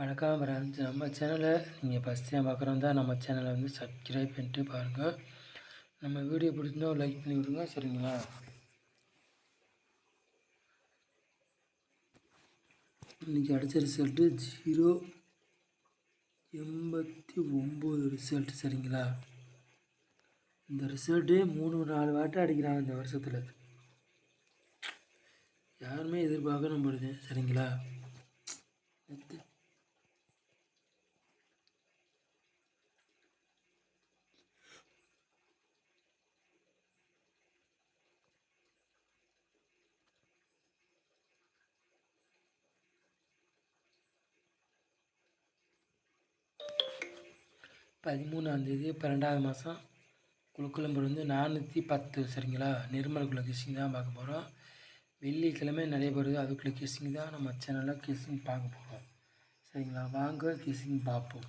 வணக்கம் ஃப்ரெண்ட்ஸ் நம்ம சேனலை நீங்கள் ஃபஸ்ட் டைம் பார்க்குறோம் தான் நம்ம சேனலை வந்து சப்ஸ்கிரைப் பண்ணிட்டு பாருங்கள் நம்ம வீடியோ பிடிச்சிருந்தா லைக் பண்ணி விடுங்க சரிங்களா? இன்றைக்கி அடித்த ரிசல்ட்டு ஜீரோ எண்பத்தி ஒம்பது ரிசல்ட் சரிங்களா? இந்த ரிசல்ட்டு மூணு நாலு வாட்டி அடிக்கிறாங்க இந்த வருஷத்தில். யாருமே எதிர்பார்க்க நம்புறது சரிங்களா? பதிமூணாந்தேதி பன்னெண்டாவது மாதம் குழுக்குழம்பு வந்து நானூற்றி பத்து சரிங்களா? நிர்மல் குல தான் பார்க்க போகிறோம் வெள்ளிக்கிழமை நடைபெறுது. அதுக்குள்ளே கிஸ்ஸிங் தான் நம்ம சேனலில் கிஸ்ஸிங் பார்க்க போகிறோம் சரிங்களா? வாங்க கிஸ்ஸிங் பார்ப்போம்.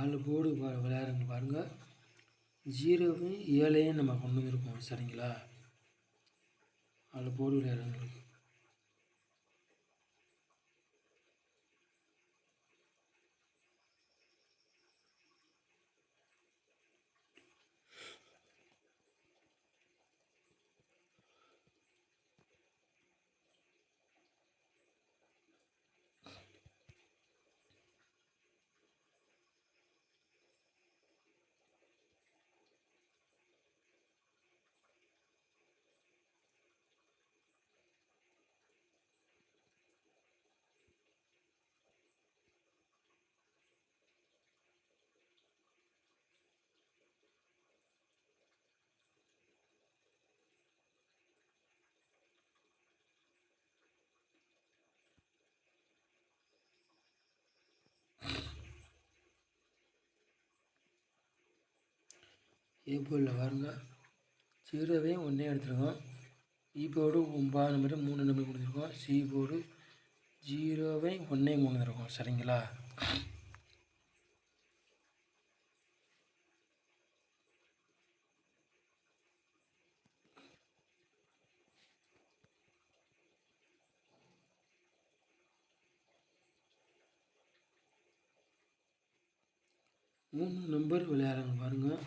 ஆளு போடு விளையாடுங்க பாருங்கள் ஜீரோவும் ஏழையும் நம்ம கொண்டு வந்திருக்கோம் சரிங்களா? ஆளு போடு விளையாடுறவங்களுக்கு. ஏ போர்டில் பாருங்க. ஜீரோவே ஒன்றே எடுத்துருக்கோம். இ e ஒம்பது நம்பர் மூணு நம்பர் கொடுத்துருக்கோம். சி போர்டு ஜீரோவை ஒன்றே மூணு இருக்கும் சரிங்களா? மூணு நம்பர் விளையாடுறாங்க பாருங்கள்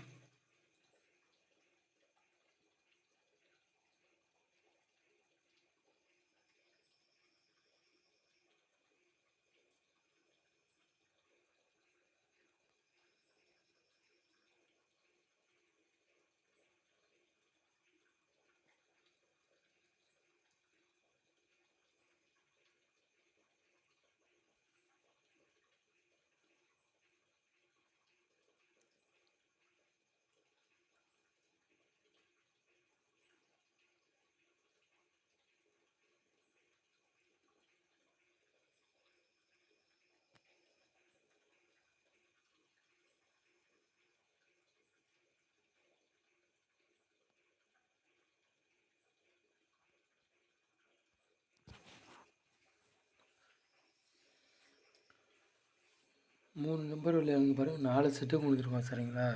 மூணு நம்பர் விளையாடுங்க பாருங்கள் நாலு செட்டு கொடுத்துருக்கோம் சரிங்களா?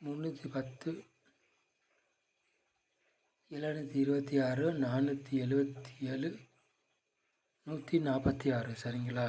முந்நூற்றி பத்து எழுநூற்றி இருபத்தி ஆறு நானூற்றி எழுபத்தி ஏழு நூற்றி நாற்பத்தி ஆறு சரிங்களா?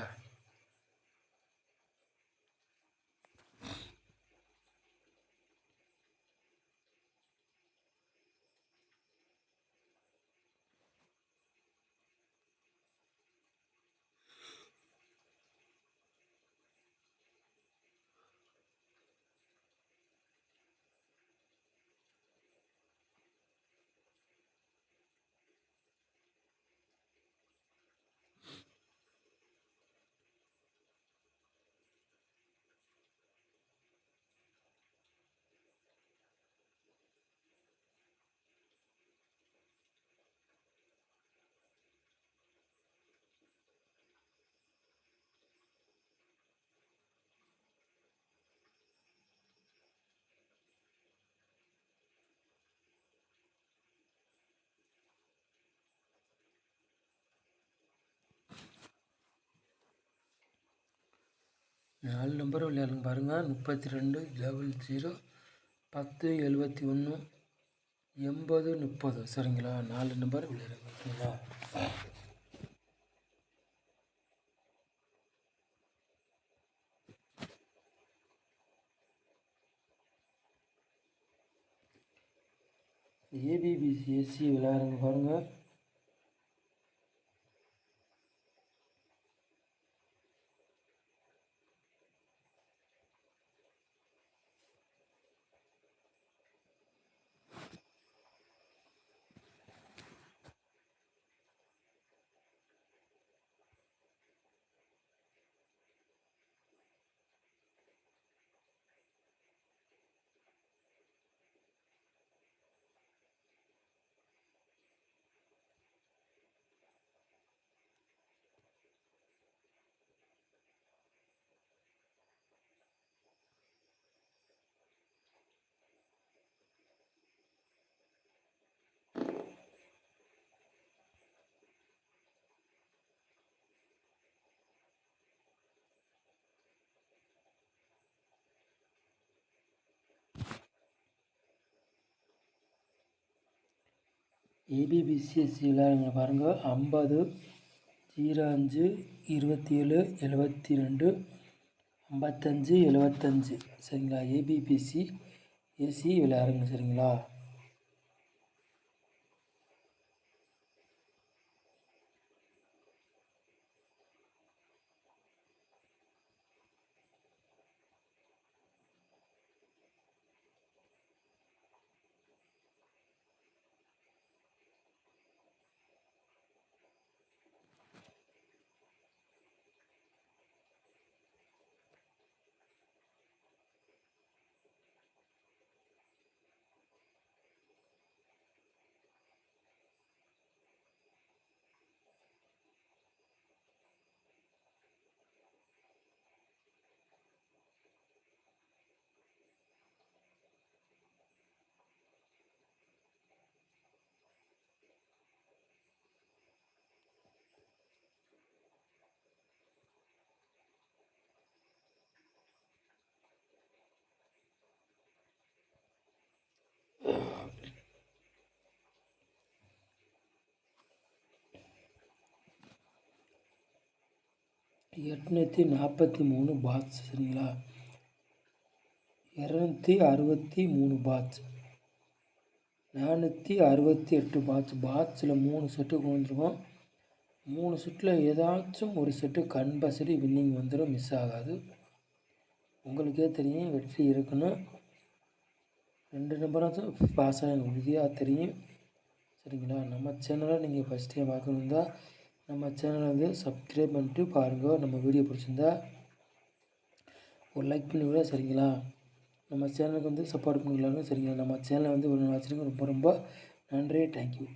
நாலு நம்பர் விளையாடுங்க. பாருங்கள் முப்பத்தி ரெண்டு டபுள் ஜீரோ பத்து எழுபத்தி ஒன்று எண்பது முப்பது. சரிங்களா? நாலு நம்பர் விளையாடுங்க. ஓகேங்களா ஏபிபிசிஎஸ்சி விளையாடுங்க. பாருங்கள் ஏபிபிசிஎஸ்சியில் நீங்கள் பாருங்கள் ஐம்பது ஜீரோ அஞ்சு இருபத்தி ஏழு எழுபத்தி ரெண்டு ஐம்பத்தஞ்சு எழுபத்தஞ்சு சரிங்களா ஏபிபிசி ஏசி விளையாடுங்க சரிங்களா? எட்நூற்றி நாற்பத்தி மூணு பாட்ஸ் சரிங்களா? இரநூத்தி அறுபத்தி மூணு பாட்ஸ் நானூற்றி அறுபத்தி எட்டு பாட்ஸ் பாட்ஸில் மூணு செட்டு கொண்டு வந்துருக்கோம் மூணு செட்டில் ஏதாச்சும் ஒரு செட்டு கம்பல்சரி வின்னிங் வந்துடும் மிஸ் ஆகாது. உங்களுக்கே தெரியும் வெற்றி இருக்குன்னு ரெண்டு நம்பராச்சும் பாஸ் ஆக உறுதியாக தெரியும். சரிங்களா? நம்ம சேனலை நீங்கள் ஃபஸ்ட் டைம் பார்க்கணுன்னா நம்ம சேனலை வந்து சப்ஸ்கிரைப் பண்ணிட்டு பாருங்கள் நம்ம வீடியோ பிடிச்சிருந்தா ஒரு லைக் பண்ணி விட சரிங்களா? நம்ம சேனலுக்கு வந்து சப்போர்ட் பண்ணிக்கலாங்க. சரிங்களா? நம்ம சேனலை வந்து ஒரு வச்சுருங்க ரொம்ப ரொம்ப நன்றி. தேங்க்யூ